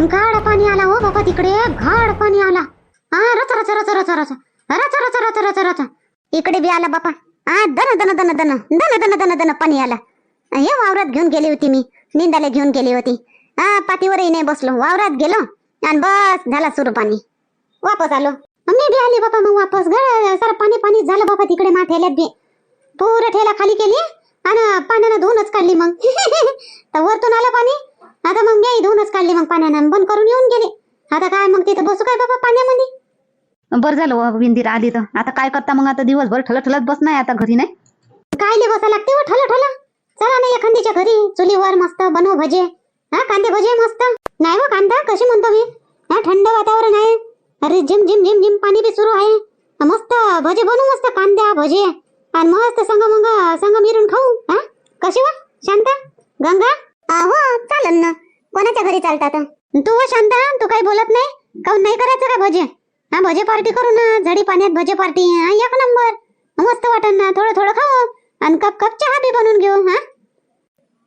गाड पाणी आला हो बाबा तिकडे घाड पाणी आला. हा रच रच रच रच रच. रच रच रच रच रच. इकडे बी आला बापा. हा दन दन दन दन दन दन दन दन पाणी आला. हे वावरात घेऊन गेली होती मी. निंदाला घेऊन गेली होती. हा पाठीवरही नाही बसलो. वावरात गेलो आणि बस झाला सुरू पाणी. वापस आलो. मी बी आली बापा मग वापस. घर सर पाणी पाणी झालं बाबा तिकडे मा ठेल्यात बी. पूर ठेला खाली केली आणि पाण्यानं धुवूनच काढली मग. तर वरतून आलं पाणी. आता मग मी धुवूनच काढली मग पाण्यानं बंद करून येऊन गेले. आता काय मग तिथं बसू काय बाबा पाण्यामध्ये? बरं झालं व बिंदीरा आली तर. आता काय करता मग? आता दिवसभर ठलत ठलत बस नाही आता घरी नाही? काय ले बसा लागते व ठला ठला चला ना एखाद्याच्या घरी. चुलीवर मस्त बनव भजे. हा कांदे भजे मस्त. नाही हो कांदा? कशी म्हणतो मी? हा थंड वातावरण आहे. अरे झिम झिम झिम झिम पाणी बी सुरू आहे. मस्त भजे बनवू मस्त कांद्या भजे. आणि मस्त संग मग संग मिरून खाऊ. हा कशी वा शांता? गंगा? आ, हो चालन ना. कोणाच्या घरी चालतात? तू व शांता तू काही बोलत नाही? काऊन नाही करायचं का भजे? हा भजे पार्टी करू ना झडी पाण्यात भजे पार्टी हा एक नंबर मस्त वाटन ना थोडं थोडं खाऊ आणि कप कप चहा बी बनवून घेऊ हा?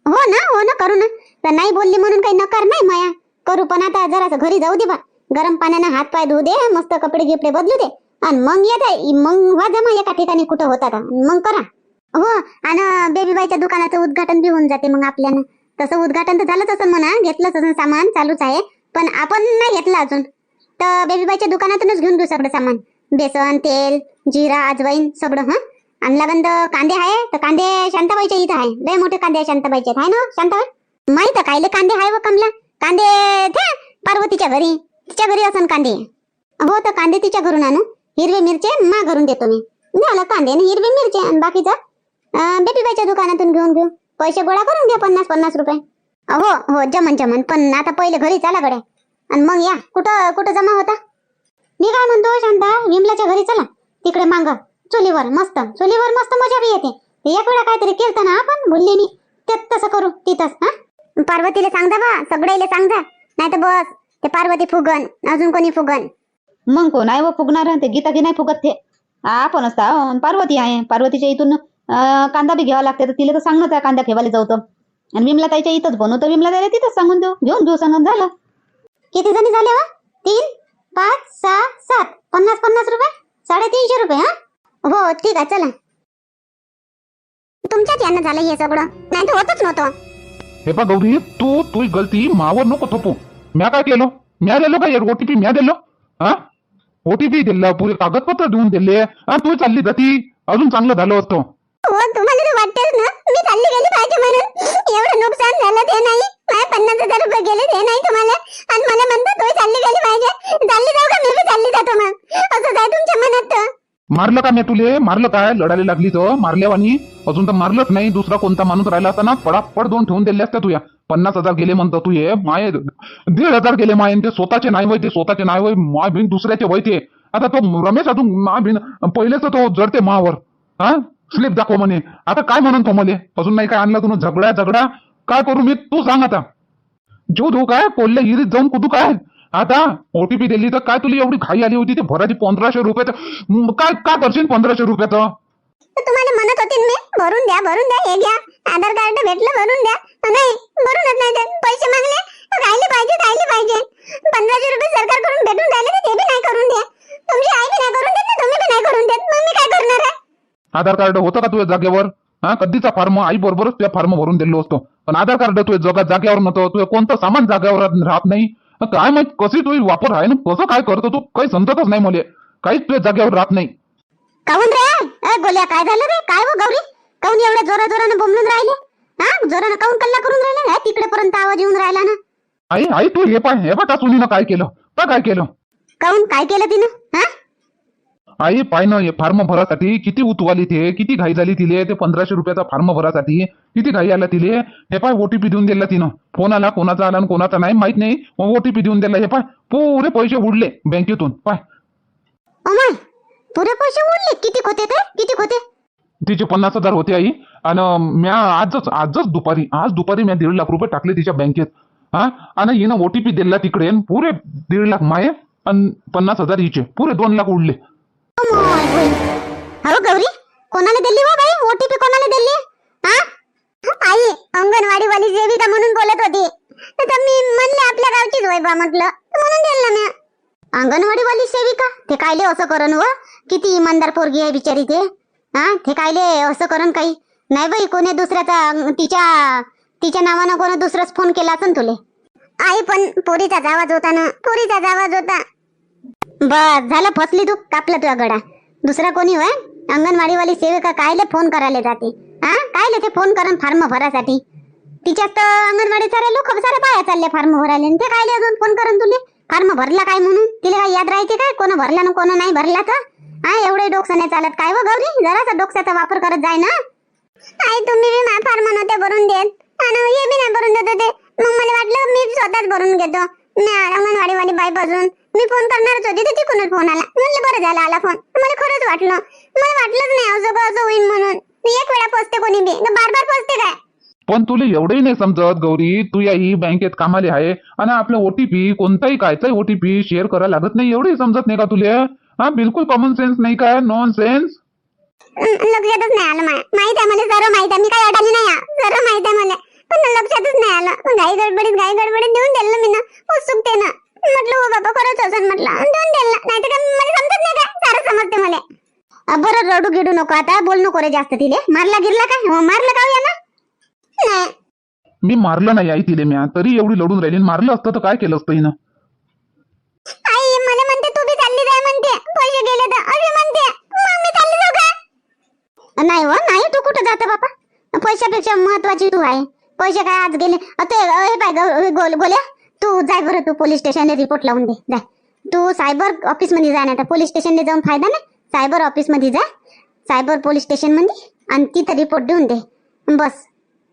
हो ना हो ना करू ना. तर नाही बोलली म्हणून काही नकार नाही माया. करू पण आता जरासं घरी जाऊ दे बा. गरम पाण्यानं हात पाय धुऊ दे मस्त कपडे गिपडे बदलू दे. आणि मग येत मग वा जमा एका ठिकाणी कुठं होता का मग करा. हो आणि बेबी बाईच्या दुकानाचं उद्घाटन बी होऊन जाते मग आपल्यानं. तसं उद्घाटन तर झालंच असं म्हणा घेतलंच असं सामान चालूच आहे. पण आपण नाही घेतलं अजून. तर बेबीबाईच्या दुकानातूनच घेऊन घेऊ सगळं सामान. बेसन तेल जिरा अजवाईन सगळं हा. आणि लागन कांदे आहे तर कांदे शांताबाईच्या इथं आहे. लय मोठे कांदे शांताबाईचे आहे ना शांताबाई? माहीत आहे कायले कांदे आहे व कमला? कांदे ते पार्वतीच्या घरी. तिच्या घरी असन कांदे. हो तर कांदे तिच्या घरून आणू. हिरवे मिरचे मा घरून देतो मी. झालं कांदे आणि हिरवे मिरचे आणि बाकीचं. अं, बेबीबाईच्या दुकानातून घेऊन घेऊ. पैसे गोळा करून घ्या पन्नास पन्नास रुपये. हो हो जमन जमन. पण आता पहिले घरी चला गड्या. आणि मग या. कुठं कुठं जमा होता? मी काय म्हणतो शांता. विमलाच्या घरी चला. तिकडे मांग. चुलीवर मस्त. चुलीवर मस्त मजा बी येते. एक वेळा काहीतरी केलं ना आपण बोलले मी. ते तसं करू तिथंच हा? पार्वतीला सांगता बा सगळ्याला सांगता. नाही तर बस ते पार्वती फुगन. अजून कोणी फुगन? मग कोण आहे व फुगणार? ते गीता की नाही फुगत ते? आपण असता पार्वती आहे. पार्वतीच्या इथून कांदा बी घ्यावा लागते तर तिला तर सांगणं त्या कांदा ठेवायला जाऊ तर आणि विमला ताईच्या इथंच बनवतो. विमला ताईला तिथंच सांगून देऊ. घेऊन घेऊ सांगून झालं. किती जणी झाले हो? तीन पाच सहा सात. पन्नास पन्नास रुपये? साडेतीनशे रुपये हा? हो ठीक आहे चला. तुमच्याच यानं झालं हे सगळं. नाही तर होतच नव्हतं. हे पा गौरी तू तुझी गलती मावर नको थोपू. म्या काय केलं? म्या दिलो का ओटीपी? म्या दिलो? हा? ओटीपी दिलं पुरे कागदपत्र देऊन दिले हा तू चालली जाती. अजून चांगलं झालं असतं. हो तुम्हाला तर वाटतेच ना? मी चालली गेली पाहिजे म्हणून. एवढं नुकसान झालं ते नाही. माझ्या पन्नास हजार रुपये गेले ते नाही तुम्हाला. आणि मला म्हणता तुम्ही चालली गेली पाहिजे. चालली जाऊ का? मी बी चालली जातो मग. असं काय तुमच्या मनात मारलं का मी तुले? मारलं काय? लढायला लागली तर. मारल्यावानी? अजून तर मारलंच नाही. दुसरा कोणता माणूस राहिला असता ना पडापड दोन ठेवून दिले असत्या तुया. पन्नास हजार गेले म्हणतो तू हे माय दीड हजार गेले माय. ते स्वतःचे नाही वय ते स्वतःचे नाही वय माय बिन दुसऱ्याचे वय ते. आता तो रमेश अजून मा बिन पहिलेच तो जडते मावर हा? स्लिप दाखव म्हणे. आता काय म्हणून तो मले? अजून नाही काय आणलं तुला? झगडा झगडा. काय करू मी? तू सांग आता. जो धो काय? कोल्हे हिरीत जाऊन कुठू काय? आता ओटीपी दिली तर काय तुला एवढी घाई आली होती? ते भराची पंधराशे रुपये काय काय करशील पंधराशे रुपयाचं? तर तुम्हाला म्हणत होते मी. भरून द्या भरून द्या हे घ्या. आधार कार्ड भेटलं भरून द्या. नाही भरूनच नाही पैसे मागले राहिले पाहिजे राहिले पाहिजे पंधराशे रुपये सरकारकडून भेटून राहिले ते बी नाही करून द्या तुमची आई बी नाही करून देत ना तुम्ही बी नाही करून देत. मग मी काय करणार आहे? आधार कार्ड होतं का तुझ्या जागेवर? हा कधीचा फॉर्म? आई बरोबरच तुझ्या फॉर्म भरून दिलो असतो. पण आधार कार्ड तुझ्या जगा जागेवर नव्हतं तुझं कोणतं सामान जागेवर राहत नाही. काय माहीत कशी तुझी वापर आहे ना? कसं काय करतो तू? काही समजतच नाही मला. काहीच तुझ्या जागेवर राहत नाही. काऊन रे? गोल्या काय झालं रे? काय हो गौरी? काऊन एवढ्या जोरा जोरानं बोंबलून राहिले? हा जोरानं काऊन कल्ला करून राहिले? तिकडे पर्यंत आवाज येऊन राहिला ना. आई आई तू हे पाय हे बघा सुनीनं काय केलं? काय केलं? काऊन काय केलं तिनं? हा? आई पाय ना हे फॉर्म भरासाठी किती उतवाली ते किती घाई झाली तिले ते पंधराशे रुपयाचा फॉर्म भरासाठी किती घाई आला तिले? हे पाय ओटीपी देऊन दिला तिनं. फोन आला कोणाचा आला आणि कोणाचा नाही माहीत नाही. ओटीपी देऊन दिला हे पाय पुरे पैसे उडले बँकेतून पाय. पुरे पैसे उरले किती होते ते? किती होते तिचे पन्नास हजार होते आई. आणि म्या आजच आजच दुपारी आज दुपारी म्या दीड लाख रुपये टाकले तिच्या बँकेत हा. आणि हिनं ओटीपी दिला तिकडे पुरे दीड लाख माये आणि पन्नास हजार हिचे पुरे दोन लाख उडले. अमाय हो गौरी? कोणाला दिली हो बाई? ओटीपी कोणाला दिली? हा? आई अंगणवाडी वाली जेविका म्हणून बोलत होती. तर मी म्हणले आपल्या गावचीच बाई बा म्हटलं. म्हणून दिलं मी अंगणवाडी वाली सेविका? ते कायले असं करण व? किती इमानदार पोरगी आहे बिचारी ते. हा ते कायले असं करण काही? नाही बाई कोणी दुसऱ्याचा तिच्या तिच्या नावानं कोणी दुसराच फोन केला असन तुले. आई पण पोरीचाच आवाज होता ना. पोरीचाच आवाज होता. बस झालं फसली तू कापला तुझा गडा दुसरा कोणी होय? अंगणवाडीवाली सेविका कायले फोन करायला जाते? हा कायले ते फोन करण फार्म भरासाठी? तिच्यात तर अंगणवाडी सारे लोक सारे बाया चालले फार्म भरायला. ते कायले अजून फोन करून तुले? फार्म भरला काय म्हणून? तिला काय याद राहायचे काय? कोण भरला ना कोण नाही भरला तर? हा एवढे डोकसाने नाही चालत काय व गौरी? जरासा डोकसाचा वापर करत जाय ना. आई तुम्ही बी मा फार्म नव्हते भरून देत. आणि हे बी नाही भरून देत होते. मग मला वाटलं मी स्वतःच भरून घेतो. मी अंगणवाडी बाई पासून मी फोन करणारच होती तर तिकडूनच फोन आला. म्हणलं बरं झालं आला फोन मला खरंच वाटलं. मला वाटलंच नाही का असं होईल म्हणून. एक वेळा पोचते कोणी बी. बार बार पोचते काय? पण तुला एवढंही नाही समजत गौरी. तू या ही बँकेत कामाले आहे आणि आपलं ओटीपी कोणताही कायचाही ओटीपी शेअर करायला लागत नाही. एवढंही समजत नाही का तुला? हा बिलकुल कॉमन सेन्स नाही काय? नॉन सेन्स लक्षातच नाही आलं माहीत आहे मला सर्व माहीत आहे. मी काही अडाणी नाही. सर्व माहीत आहे मला. पण लक्षातच नाही आलं. घाई गडबडीत घाई गडबडीत देऊन दिलं मी ना उत्सुकते ना म्हटलं हो बाबा खरंच असं म्हटलं. देऊन दिलं नाही तर मला समजत नाही काय. सारं समजते मला. बरं रडू गिडू नको आता बोल नको रे जास्त तिले. मारला गिरला काय? हो मारलं का हो यानं? नाही. मी मारलं नाही आई तिले म्या तरी एवढी लढून राहिली. मारलं असतं तर काय केलं असतं हिनं? आई मला म्हणते तू बी चालली जाय म्हणते. पैसे गेले तर अशी म्हणते मग मी चालली जाऊ का? नाही हो नाही तू कुठं जात बापा? पैशापेक्षा महत्वाची तू आहे. पैसे काय आज गेले? अते हे पाय गोल्या? तू जाय बरं तू पोलीस स्टेशनला रिपोर्ट लावून दे. जाय तू सायबर ऑफिसमध्ये जा नाही पोलीस स्टेशनने जाऊन फायदा नाही सायबर ऑफिसमध्ये जा सायबर पोलीस स्टेशनमध्ये आणि तिथं रिपोर्ट देऊन दे. बस.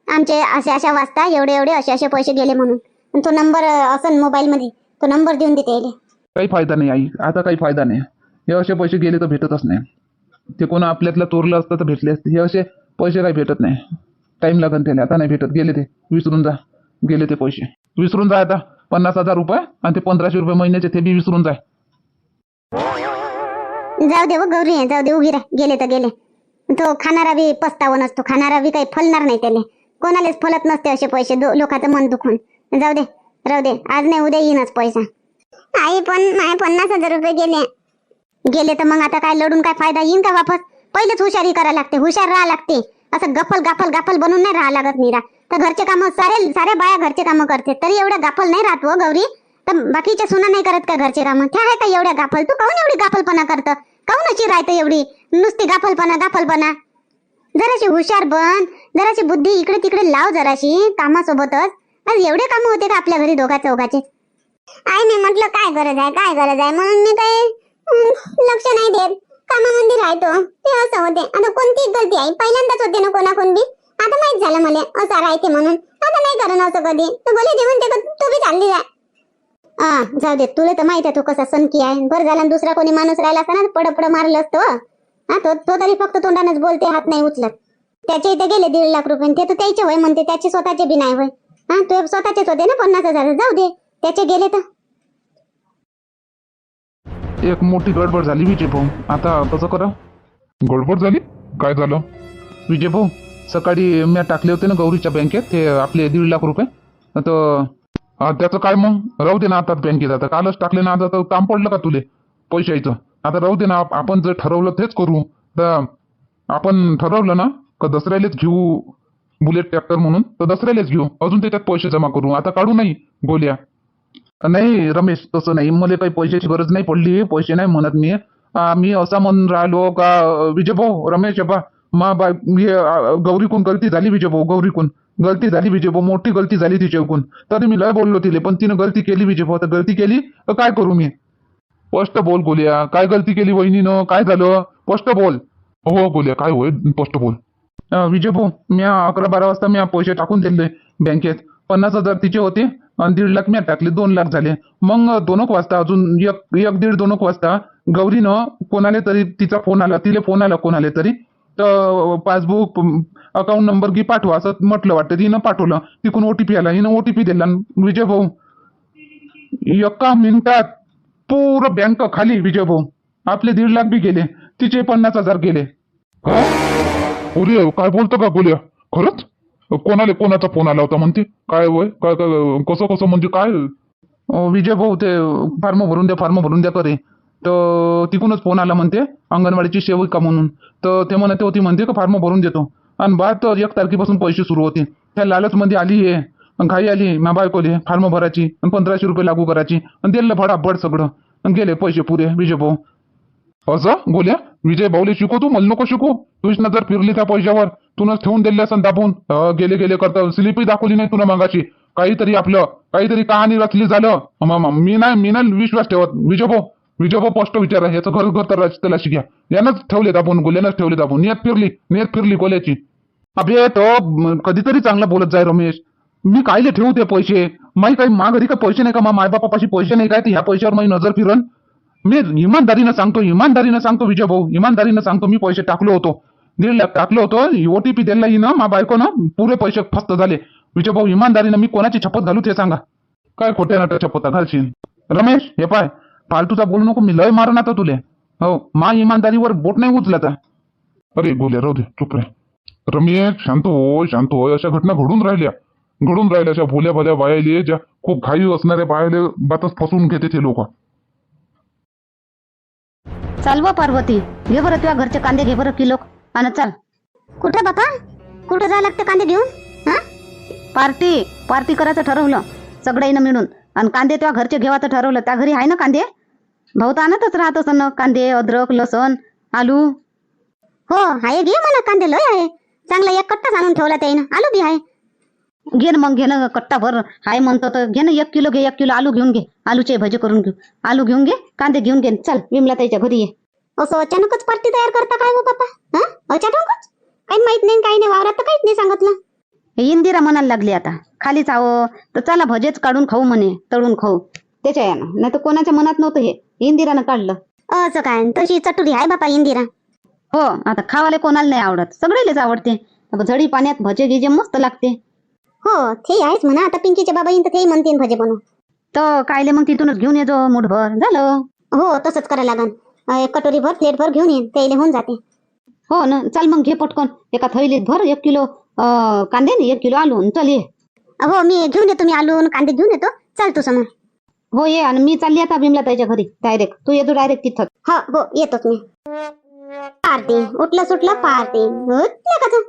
आमचे असे अशा वाजता एवढे एवढे असे असे पैसे गेले म्हणून. तो नंबर असन मोबाईल मध्ये तो नंबर देऊन देते काही फायदा नाही आई. आता काही फायदा नाही. हे असे पैसे गेले तर भेटतच नाही. ते कोण आपल्यातलं चोरलं असतं तर भेटले असते. हे असे पैसे काही भेटत नाही. टाइम लागन त्याला. आता नाही भेटत. गेले ते. विसरून जा. गेले ते पैसे. विसरून जा आता. पन्नास हजार रुपये आणि ते पंधराशे रुपये महिन्याचे ते बी विसरून जाय. जाऊ दे हो गौरी जाऊ दे उभी राह. गेले तर गेले. तो खाणारा बी पस्तावा नसतो खाणारा बी काही फलणार नाही त्याने कोणालाच फलत नसते असे पैसे. लोकांचं मन दुखून. जाऊ दे राहू दे. आज नाही उद्या येईनच पैसा. आई पण माय पन्नास हजार रुपये गेले. गेले तर मग आता काय लढून काय फायदा? येईन का वापस? पहिलेच हुशारी करायला लागते. हुशार राहा लागते. असं गफल गाफल गाफल बनून नाही राहा लागत नीरा तर घरचे कामं सारे सारे बाया घरचे कामं करते. तरी एवढ्या गाफल नाही राहत हो गौरी. तर बाकीच्या सुना नाही करत का घरचे कामं? त्या आहे का एवढ्या गाफल? तू काहून एवढी गाफलपणा करतं? काहून अशी राहतं एवढी? नुसती गाफलपणा गाफलपणा. जराशी हुशार बन जराशी बुद्धी इकडे तिकडे लाव जराशी कामासोबतच. आज एवढे कामं होते का आपल्या घरी दोघा चौघाचे आई मी म्हटलं काय गरज आहे काय गरज आहे? म्हणून मी काही लक्ष नाही देत. कामामध्ये राहतो. ते असं होते. आता कोणती गलती आहे? पहिल्यांदाच होते ना कोणाकोणती आता माहीत झालं मला असं राहते म्हणून. आता नाही करण असं कधी. तू बोले जेवण ते तू बी चालली जाय हा जाऊ दे तुला तर माहीत आहे तो कसा सनकी आहे. बरं झालं दुसरा कोणी माणूस राहिला असता ना पड पड मारलं असतं हा. तो तो तरी फक्त तोंडानच बोलते हात नाही उचलत. त्याचे इथे गेले दीड लाख रुपये ते तर त्याचे वय म्हणते त्याचे स्वतःचे बी नाही वय हा ते स्वतःचेच होते ना पन्नास हजार जाऊ दे. त्याचे गेले तर. एक मोठी गडबड झाली विजय भाऊ आता कसं करा? गडबड झाली? काय झालं? विजय भाऊ सकाळी मी टाकले होते ना गौरीच्या बँकेत ते आपले दीड लाख रुपये. तर त्याचं काय मग? राहू दे ना आता बँकेत आता. कालच टाकले ना आता तर काम पडलं का तुले? पैशाचं. आता राहू दे ना आपण जर ठरवलं तेच करू. तर आपण ठरवलं ना का दसऱ्यालाच घेऊ बुलेट ट्रॅक्टर म्हणून? तर दसऱ्यालाच घेऊ. अजून त्याच्यात पैसे जमा करू. आता काढू नाही गोल्या. नाही रमेश तसं नाही. मला काही पैशाची गरज नाही पडली. पैसे नाही म्हणत मी. मी असा म्हणून राहिलो का विजय भाऊ रमेश बा मा बा मी गौरीकून गलती झाली विजय भाऊ गौरीकून गलती झाली विजय भाऊ मोठी गलती झाली तिच्याकून तरी मी लय बोललो तिले पण तिनं गलती केली विजय भाऊ. तर गलती केली तर काय करू मी? स्पष्ट बोल गोल्या. काय गलती केली वहिनीनं? काय झालं? स्पष्ट बोल. हो, हो गोल्या. काय होय स्पष्ट बोल. विजय भाऊ मी अकरा बारा वाजता मी पैसे टाकून दिले बँकेत. पन्नास हजार तिचे होते आणि दीड लाख मी टाकले. दोन लाख झाले. मग दोन एक वाजता अजून एक एक दीड दोन एक वाजता गौरीनं कोणाला तरी तिचा फोन आला. तिला फोन आला कोणाला तरी. तर पासबुक अकाउंट नंबर घे पाठवा. असं म्हटलं वाटतं. तिनं पाठवलं. तिकून ओटीपी आला. हिनं ओटीपी दिला. विजय भाऊ एका मिनिटात पूर्ण बँक खाली विजय भाऊ. आपले दीड लाख बी गेले. तिचे पन्नास हजार गेले. काय बोलतो का बोलूया खरंच? कोणाला कोणाचा फोन आला होता म्हणते? काय वय? काय काय कसं कसं म्हणजे काय? विजय भाऊ ते फॉर्म भरून द्या फॉर्म भरून द्या करे. तर तिकूनच फोन आला म्हणते अंगणवाडीची सेविका म्हणून. तर ते म्हणते होती म्हणते का फार्म भरून देतो. आणि बा तर एक तारखेपासून पैसे सुरू होते. त्या लालचमध्ये आली हे. घाई आली मा बायकोले फार्म भरायची आणि पंधराशे रुपये लागू करायची आणि दिलं फडाफड सगळं. आणि गेले पैसे पुरे विजय भाऊ. असं? बोल्या विजय भाऊले शिकू तू? मला नको शिकू. तुझ नजर फिरली त्या पैशावर. तुनच ठेवून दिले असं दाबून. गेले गेले करता स्लिपही दाखवली नाही तुला मागाची काहीतरी आपलं काहीतरी कहाणी रचली झालं. मी नाही मी नाही विश्वास ठेवत. विजय भाऊ विजय भाऊ स्पष्ट विचार आहे याचं घर घर तर तलाशी घ्या. यानंच ठेवले आपण गोल्यानंच ठेवले आपण. नियत फिरली नियत फिरली गोल्याची. अबे तो म, कधीतरी चांगला बोलत जाय रमेश. मी कायले ठेवू ते पैसे? माही काही मा घरी का पैसे नाही का? मा मायबापापाशी पैसे नाही काय? तर ह्या पैशावर माझी नजर फिरन? मी इमानदारीनं सांगतो इमानदारीनं सांगतो विजय भाऊ. इमानदारीनं सांगतो मी पैसे टाकलो होतो. दीड लाख टाकलो होतो. ओटीपी द्यायला येईन मा बायकोनं. पुरे पैसे फस्त झाले. विजय भाऊ इमानदारीनं मी कोणाची शपथ घालू ते सांगा. काय खोट्या नाट्या शपथ घालशील? रमेश हे पाय. फालतूचा बोलू नको मी लय मारन आता तुले. हो मा इमानदारीवर बोट नाही उचलत. अरे बोले राहू दे चुप रे रमेश शांत हो शांत हो अशा घटना घडून राहिल्या. घडून राहिल्या अशा भोल्या भल्या बायाले ज्या खूप घाई असणाऱ्या बायाले बातच फसवून घेते ते लोक. चाल व पार्वती घे बरं तुझ्या घरचे कांदे घे बरं किलो. आणि चाल. कुठं बापा? कुठं जायला लागतं कांदे घेऊन हा? पार्टी पार्टी करायचं ठरवलं सगळ्यांना मिळून. आणि कांदे तुझ्या घरचे घेवायचं ठरवलं. त्या घरी आहे ना कांदे? भाऊ तर आणतच राहत असं ना कांदे अद्रक लसण आलू. हो आहे घे मला कांदे लय आहे. चांगला एक कट्टाच आणून ठेवला त्याईनं. आलू बी आहे. घे ना मग घे ना कट्टा भर. हाय म्हणतो तर घे ना एक किलो घे एक किलो आलू घेऊन घे. आलूचे भजे करून घेऊ. आलू घेऊन घे कांदे घेऊन घे. चल विमला ताईच्या घरी ये. असं अचानकच पार्टी तयार करता काय हो बापा हा? अचानकच? काही माहीत नाही काही नाही वावरात तर काहीच नाही सांगितलं. इंदिरा म्हणायला लागली आता. खालीच आहो. तर चला भजेच काढून खाऊ म्हणे तळून खाऊ. त्याच्या यानं. नाही तर कोणाच्या मनात नव्हतं हे. इंदिरानं काढलं. असं काय? तशी चटुरी आहे बापा इंदिरा. हो आता खावाले कोणाला नाही आवडत. सगळेलेच आवडते. झडी पाण्यात भजे गिजे मस्त लागते. हो ते आहेच म्हणा. आता पिंकीचे बाबा येईन तर तेही म्हणतील भजे बनवू तर कायले मग तिथूनच घेऊन येजो मुठभर. झालं. हो तसंच करायला लागन. अं, एक कटोरी भर प्लेट भर घेऊन येईन त्याला होऊन जाते. हो ना चल मग घे पटकन. एका थैलीत भर एक किलो अं, कांदे आणि एक किलो आलू आणि चल ये. हो मी घेऊन येतो मी आलू आणि कांदे घेऊन येतो. चल तू समोर. हो ये आणि मी चालली आता बिमला ताईच्या घरी डायरेक्ट तू येतो डायरेक्ट तिथं. हो हो येतोच मी. पार्टी. उठलं सुटलं पार्टी. उठलं का तू?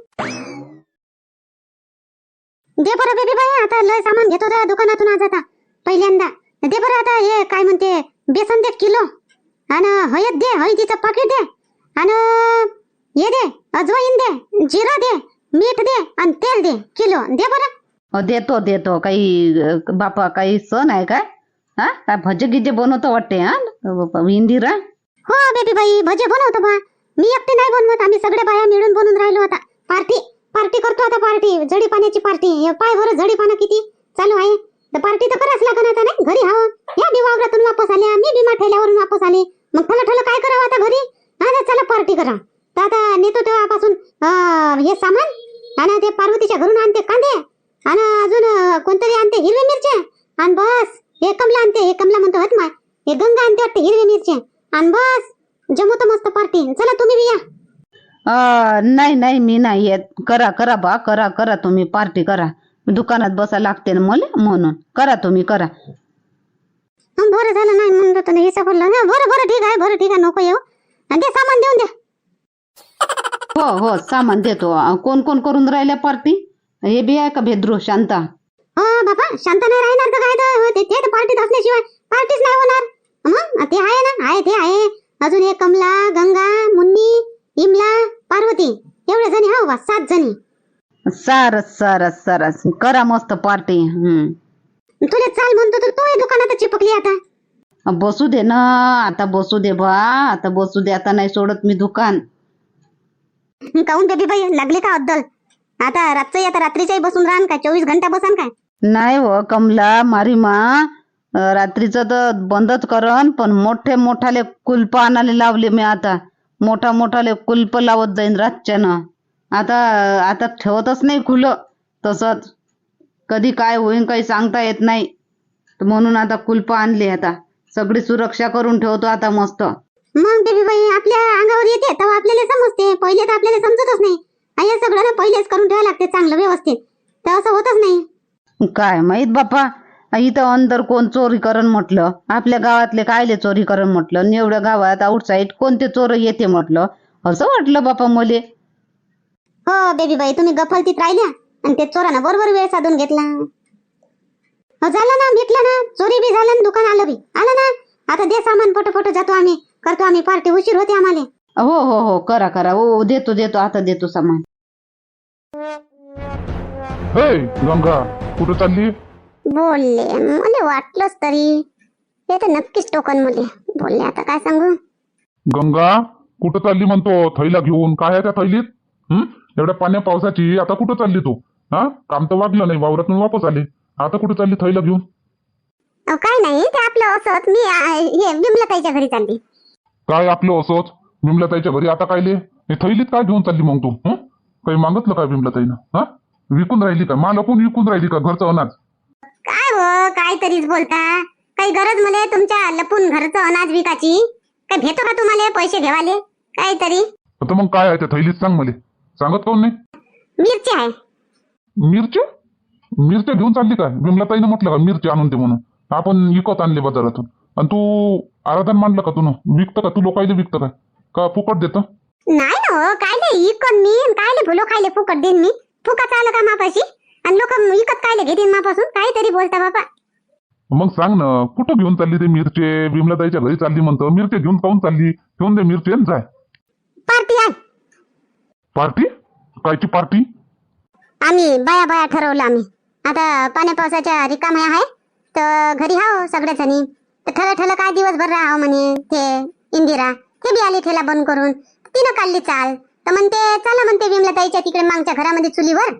दे बरं बेबी बाई आता लय सामान घेतो त्या दुकानातून आज आता. पहिल्यांदा. दे बरं आता हे काय म्हणते बेसन दे किलो. आणि हळद दे हळदीचं पाकिट दे. आणि हे दे अजवाईन दे जिरं दे मीठ दे आणि तेल दे किलो. दे बरं. देतो देतो. काही बापा काही सण आहे काय? हा? काय भजे गिजे बनवतो वाटते हा? इंदिरा? हो बेबी बाई भजे बनवतो बा. मी एकटे नाही बनवत आम्ही सगळे बाया मिळून बनवून राहिलो आता. पार्टी पार्टी करतो आता पार्टी झडी पाण्याची पार्टी. हे पाय बरं जडी पानं किती? चालू आहे. तर पार्टी तर करायच लागन आता नाही? घरी हवं. या बी वापस आल्या मी बिमा ठेल्यावरून वापस आले. मग ठलं ठलं काय करावं आता घरी? हा चला पार्टी करा. तर आता नेतो तेव्हापासून हे सामान. आणि ते पार्वतीच्या घरून आणते कांदे. आणि अजून कोणतरी आणते हिरवे मिरच्या. आणि बस. हे कमला आणते हे कमला म्हणतो हत माय. हे गंगा आणते वाटते हिरवे मिरच्या आणि बस. जमवतो मस्त पार्टी चला तुम्ही बी या. अं, नाही नाही मी नाही येत. करा करा बा करा करा तुम्ही पार्टी करा. दुकानात बसा लागते ना मला म्हणून. करा तुम्ही करा. हं, बरं झालं नाही म्हणलं तर हे सापडलं ना बरं बरं ठीक आहे बरं ठीक आहे नको येऊ. आणि ते सामान देऊन द्या. हो हो सामान देतो. अं, कोण कोण करून राहिल्या पार्टी हे बी आहे का भेद्रू शांता? बाबा शांत नाही राहणार तर काय तर? ते ते पार्टीत असल्याशिवाय पार्टीच नाही होणार. मग ते आहे ना? आहे ते आहे. अजून हे कमला गंगा मुन्नी इमला पार्वती एवढे जणी हो बा सात जणी. सारस सारस सारस. करा मस्त पार्टी. हम्म. तुला चाल म्हणतो तर तू दुकानात चिपकली आता. बसू दे ना. आता बसू दे बा. आता बसू दे. आता नाही सोडत मी दुकान. काऊन बेबी बाई? लागले का अद्दल? आता रातचं आता रात्रीच्याही बसून राहन काय? चोवीस घंटा बसान काय? नाही हो कमला मारीमा रात्रीचं तर बंदच करन पण मोठे मोठाले कुलप आणायला लावले मी आता. मोठा मोठाले कुलप लावत जाईन रातच्यानं. आता आता ठेवतच नाही खुलं. तसंच कधी काय होईन काही सांगता येत नाही. म्हणून आता कुलप आणली आता. सगळी सुरक्षा करून ठेवतो आता मस्त. मग देवी बाई आपल्या अंगावर येते तेव्हा आपल्याला समजते. पहिले तर आपल्याला समजतच नाही. हे सगळं पहिलेच करून ठेवावं लागते चांगलं व्यवस्थित. तर असं होतच नाही. काय माहीत बापा? इथं अंदर कोण चोरी करण म्हटलं? आपल्या गावातले कायले चोरी करण म्हटलं? आणि एवढ्या गावात आउटसाईड कोणते चोर येते म्हटलं? असं वाटलं बापा मले. हो बेबी बाई तुम्ही गफलतीत राहिल्या आणि ते चोरानं बरोबर वेळ साधून घेतला. झालं ना भेटलं ना. चोरी बी झालं आणि दुकान आलं बी. आलं ना? आता दे सामान फोटो फोटो जातो आम्ही. करतो आम्ही पार्टी. उशीर होते आम्हाला. हो हो हो. करा करा. हो देतो देतो. आता देतो सामान. हे गंगा कुठं चालली? बोलले. मला वाटलंच तरी. ते तर नक्कीच टोकन मुले. बोलले आता काय सांगू? गंगा कुठं चालली म्हणतो? थैला घेऊन. काय आहे त्या थैलीत? हं? एवढ्या पाण्या पावसाची. आता कुठं चालली तू? हा? काम तर वागलं नाही. वावरातून वापस आले. आता कुठं चालली थैला घेऊन? अहो, काय नाही. ते आपलं असत. मी आ, हे विमलताईच्या घरी चालली. काय आपलं असोच विमलताईच्या घरी आता काय ले हे थैलीत काय घेऊन चालली मग तू? हं? काही मागितलं काय विमलताईनं? हा? विकून राहिली का? माल आपण विकून राहिली का घरचं अनाज? काय हो काहीतरीच बोलता. काही गरज मला तुमच्या लपून घरचं अनाज विकाची काय भेटो का तुम्हाला पैसे घेवाले? काहीतरी. तर मग काय आहे त्या थैलीत सांग मला. सांगत काऊन नाही? मिरची आहे. मिरच्या मिरच्या घेऊन चालली काय विमलाताईनं म्हटलं का मिरची आणून दे म्हणून. आपण विकत आणले बाजारातून. आणि तू आराधन मांडलं का तू विकतं का? तू लोकायला विकतं काय का फुकट देतं? नाही ना हो काय नाही इकन मी काय नाही फुलो खायले फुकट देईन मी? फुकट आलं का मापाशी? आणि लोक इकत कायले घेतील मापासून? काहीतरी बोलता बाबा मग सांग ना कुठं घेऊन चालली ते मिरचे? विमलाताईच्या घरी चालली म्हणतो. मिरचे घेऊन काऊन चालली? घेऊन दे मिरचे आणि जाय पार्टी आहे पार्टी? कायची पार्टी? आम्ही बाया बाया ठरवलं आम्ही. आता पाण्या पावसाच्या रिकाम्या आहे तर घरी हाव सगळ्या जणी तर ठरलं ठरलं काय दिवसभर राहावं म्हणे ते इंदिरा? ते बी आली ठेला बंद करून. तिनं काढली चाल. तर म्हणते चला म्हणते विमलाताईच्या तिकडे मागच्या घरामध्ये चुलीवर.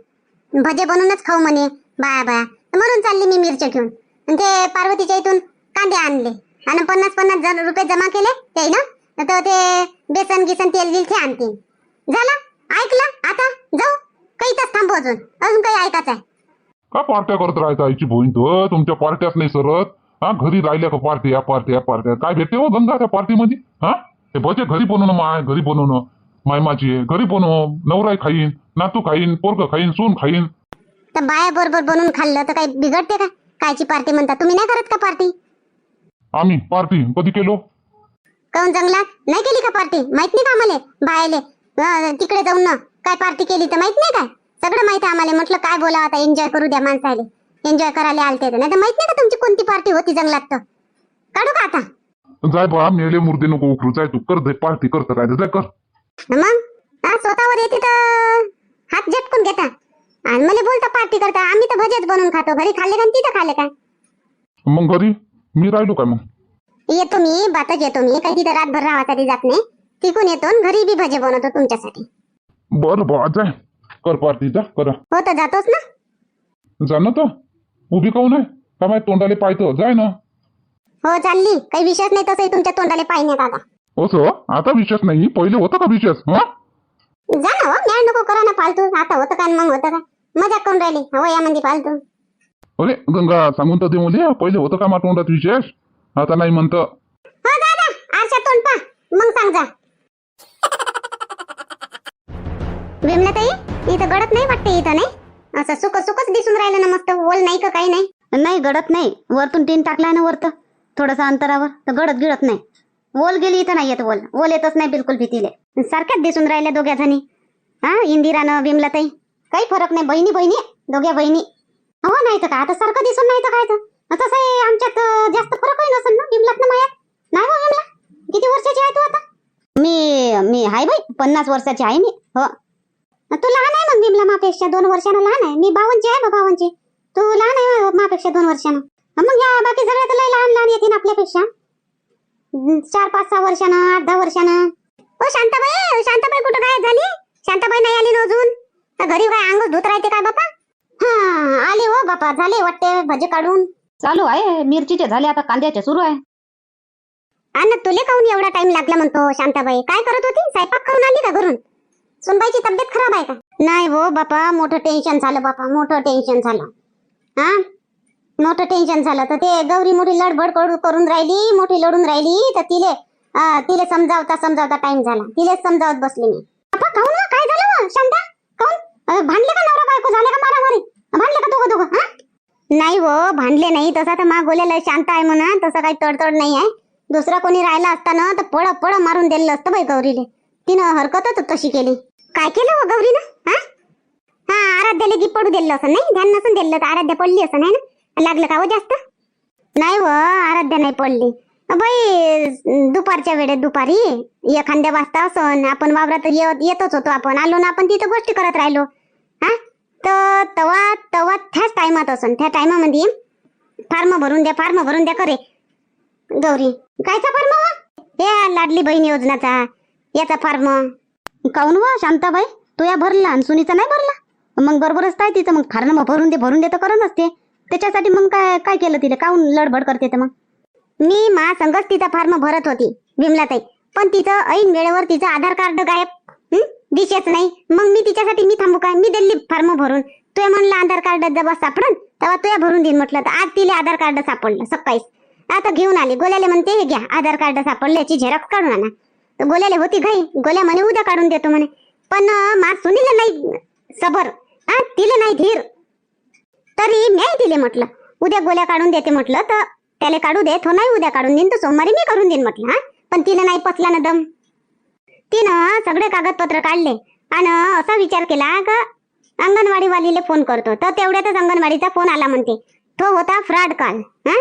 भजे बनवूनच खाऊ म्हणे बाया बाया तर म्हणून चालली मी मिरच्या घेऊन. आणि ते पार्वतीच्या इथून कांदे आणले. आणि पन्नास पन्नास जण रुपये जमा केले ते ना तर ते बेसन गिसन तेल बिल ते आणते झालं? ऐकलं? आता? जाऊ? काही तास थांबू अजून. अजून काही ऐकायचं आहे. का पार्ट्या करत राहायचं आईची बहीण तो? तुमच्या पार्ट्याच नाही सरत हा घरी राहिल्या का पार्ट्या? पार्ट्या पार्ट्या. काय भेटते हो गंगा त्या पार्टीमध्ये? हा? ते भजे घरी बनवणं माय घरी बनवणं. माय माझी आहे घरी बनव नवराई खाईन नातू खाईन पोरग खाईन सून खाईन तर बाया बरोबर बनवून खाल्लं तर काही बिघडते का कायची पार्टी म्हणता तुम्ही नाही करत का पार्टी आम्ही पार्टी कधी केलो काऊन जंगलात नाही केली का पार्टी माहीत नाही का आम्हाला बायले अं, तिकडे जाऊन ना काय पार्टी केली तर माहीत नाही काय सगळं माहिती आहे आम्हाला म्हटलं काय बोलावं आता एन्जॉय करू द्या माणसाले एन्जॉय करायला आलते तर नाही तर माहीत नाही का तुमची कोणती पार्टी होती जंगलात तर काढू का आता जाय बा मेले मुर्दे नको उकरू जाय तू कर दे पार्टी करत राहायचं जाय कर मग? हा स्वतःवर येते तर. हात झटकून घेता. आणि मला बोलता पार्टी करता. आम्ही तर भजेच बनवून खातो. घरी खाल्ले का तिथं खाल्ले का? मग घरी? मी राहिलो काय मग? येतो मी बातच येतो मी. काही तिथं रातभर राहासाठी जात नाही. तिकून येतो घरी बी भजे बनवतो तुमच्यासाठी. बरं बा जाय कर पार्टी जा. करा. हो तर जातोच ना? जा ना तर. उभी काऊन आहे? का माहिती तोंडाले पाहतो? जाय ना. हो चालली. काही विषयच नाही तसंही तुमच्या तोंडाले पाहिण्यात आता असं आता विशेष नाही पहिले होतं का विशेष हा? जा ना हो नको करा ना फालतू आता होतं का मग होतं का? मजा करून राहिली हो यामध्ये फालतू. अरे गंगा सांगून तर दे मुली पहिले होतं का मा तोंडात विशेष आता नाही म्हणतं. हो जा जा आरशा तोंड पा मग सांग जा. इथं गडत नाही वाटते इथं नाही? असं सुक सुकच दिसून राहिलं ना मस्त ओल नाही का काही नाही? नाही गडत नाही वरतून टीन टाकलाय ना वरत थोडंसं अंतरावर तर गडत गिळत नाही. ओल गेली इथं नाही येत ओल ओल येतच नाही बिलकुल भीतीले. सारख्याच दिसून राहिल्या दोघ्या जणी. हा इंदिरानं विमलाताई. काही फरक नाही बहिणी बहिणी दोघ्या बहिणी. हो नाही तर का? आता सारखं दिसून नाही तर काय तर? तसं आहे आमच्यात जास्त फरकही नसेल ना विमलात ना मायात? नाही हो विमला. किती वर्षाची आहे तू आता? मी मी हाय बाई पन्नास वर्षाची आहे मी. हो. तू लहान आहे मग विमला मापेक्षा दोन वर्षानं लहान आहे. मी बावनची आहे बा बावनची तू लहान आहे मापेक्षा दोन वर्षानं. मग या बाकी सगळ्यात लय लहान लहान येतील आपल्यापेक्षा. चार पाच सहा वर्षानं आठ दहा वर्षानं. ओ शांताबाई शांताबाई कुठं काय झाली? शांताबाई नाही आली ना अजून? तर घरी काय अंग धुत राहते काय बापा? हा आले हो बापा झाले वाटते भजे काढून. चालू आहे मिरचीचे झाले आता कांद्याचे सुरू आहे. अन्न तुले काऊन एवढा टाइम लागला म्हणतो शांताबाई. काय करत होती? स्वयंपाक खाऊन आली का घरून? सुनबाईची तब्येत खराब आहे का? नाही हो बापा मोठं टेन्शन झालं बापा मोठं टेन्शन झालं. हा? मोठं टेन्शन झालं. तर ते गौरी मोठी लडबड करून राहिली मोठी लढून राहिली. तर तिले तिले समजावता समजावता टाइम झाला. तिले समजावत बसली मी. काऊन काय झालं शांता? काऊन भांडले का नवरा बायको? झाले का मारामारी? भांडले का दोघं दोघं? हा? नाही हो भांडले नाही. तसा तर मा गोल्याला शांत आहे म्हणा. तसा काही तडतड नाही आहे. दुसरा कोणी राहिला असताना तर पळ पळ मारून दिलेलं असतं बाई गौरीले. तिनं हरकतच तशी केली. काय केलं हो गौरीनं? हा? हा आराध्याला की पडू दिलं असं नाही? ध्यान नसून दिलं तर आराध्या पडली असं नाही ना? लागलं का हो जास्त? नाही व आराध्या नाही पडली. बाई दुपारच्या वेळेत दुपारी एखाद्या वाजता असन आपण वावरात येत येतच होतो आपण. आलो ना आपण तिथं गोष्टी करत राहिलो. हा? तर तवा तवा त्याच टायमात असन. त्या टायमामध्ये फार्म भरून द्या फार्म भरून द्या करे. गौरी कायचा फार्म वा हे लाडली बहीण योजनाचा याचा फार्म. काऊन वा शांताबाई? तू या भरला आणि सुनीचा नाही भरला? मग बरोबरच काय तिचं मग फार्म भरून दे भरून दे तर करत असते त्याच्यासाठी मग काय काय केलं तिला काहून लडबड करते तर मग? मी मा संगच तिचा फॉर्म भरत होती विमलाताई. पण तिचं ऐन वेळेवर तिचं आधार कार्ड गायब दिशेच नाही. मग मी तिच्यासाठी मी थांबू काय? मी दिल्ली फॉर्म भरून. तुया म्हणलं आधार कार्ड जेव्हा सापडन तेव्हा तुया भरून देईन म्हटलं तर. आज तिला आधार कार्ड सापडलं सकाळीच आता घेऊन आले. गोल्याले म्हणते हे घ्या आधार कार्ड सापडलं याची झेरॉक्स काढून आणा. तर गोल्याले होती घाई. गोल्या म्हणे उद्या काढून देतो म्हणे. पण मा सुनीला नाही सबर. हा तिला नाही धीर. तरी मी दिले म्हटलं. उद्या गोल्या काढून देते म्हटलं तर त्याला काढू दे. तो नाही उद्या काढून देईन तर सोमवारी मी करून देईन म्हटलं हा? पण तिला नाही पचला ना दम. तिनं सगळे कागदपत्र काढले आणि असा विचार केला का अंगणवाडीवालीला फोन करतो. तर तेवढ्यातच अंगणवाडीचा फोन आला म्हणते. तो होता फ्रॉड कॉल हा?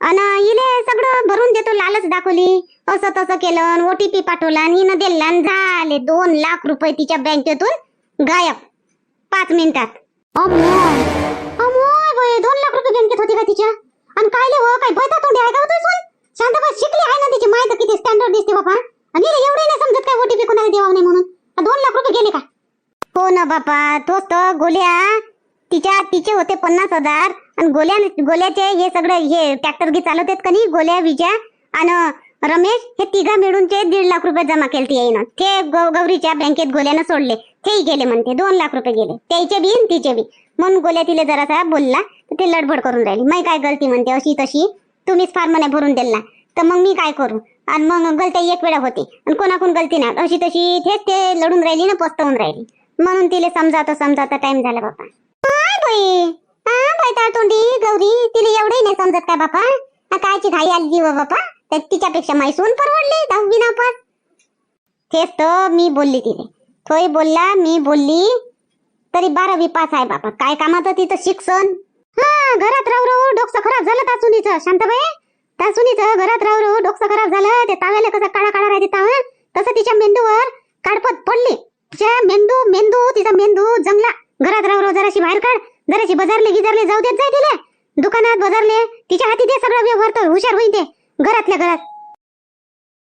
अन इले सगळं भरून देतो लालच दाखवली. असं तसं केलं ओटीपी पाठवला आणि हिनं दिला आणि झाले दोन लाख रुपये तिच्या बँकेतून गायब. पाच मिनिटात. दोन लाख रुपये बँकेत होती का तिच्या? आणि कायले हो काय बैठा तोंडी आहे का हो तुझी? सून? शांताबाई शिकली आहे ना तिची माहिती किती स्टँडर्ड दिसते बापा. आणि एवढे नाही समजत काय ओटीपी कोणाला द्यावा नाही म्हणून. दोन लाख रुपये गेले का? हो ना बापा तोच तर गोल्या. तिच्या तिचे होते पन्नास हजार. आणि गोल्या गोल्याचे हे सगळं हे ट्रॅक्टर गी चालवतात का नाही गोल्या विजय आणि रमेश हे तिघा मिळून ते दीड लाख रुपये जमा केलते येईन ते गौ- गौरीच्या बँकेत गोल्यानं सोडले. तेही गेले म्हणते दोन लाख रुपये गेले. त्याचे बी आणि तिचे बी. म्हणून गोल्या तिला जरासा बोलला तर ते लडबड करून राहिली. मी काय गलती म्हणते अशी तशी. तुम्हीच फार नाही भरून दिला तर मग मी काय करू? आणि मग गलत्या एक वेळा होते. आणि कोणाकोण गलती नाही. अशी तशी तेच ते लढून राहिली ना पस्तवून राहिली. म्हणून तिला समजावता समजावता टाइम झाला बापा. तोंडी गौरी तिला एवढंही नाही समजत काय बापा? कायची घाई आली जीव बापा? तर तिच्यापेक्षा मैसून परवडली दहावी नापास. तेच तर मी बोलली तिथे तोही बोलला मी बोलली तरी बारावी पास आहे बाबा. काय कामाचं तिचं शिक्षण? हा घरात राहू राहू डोकं खराब झालं तासुनीचं शांताबाई. तासुनीचं घरात राहू राहू डोकं खराब झालं ते ताव्याला कसं काळा काळा राहते तावा? तसं तिच्या मेंदूवर काडपत पडली. तिच्या मेंदू मेंदू तिचा मेंदू जंगला. घरात राहू राहू जराशी बाहेर काढ जराशी बजारले गिजारले जाऊ देत जाय तिला. दुकानात बजारले तिच्या हाती ते सगळं व्यवहार तर हुशार होईन ते. घरातल्या घरात.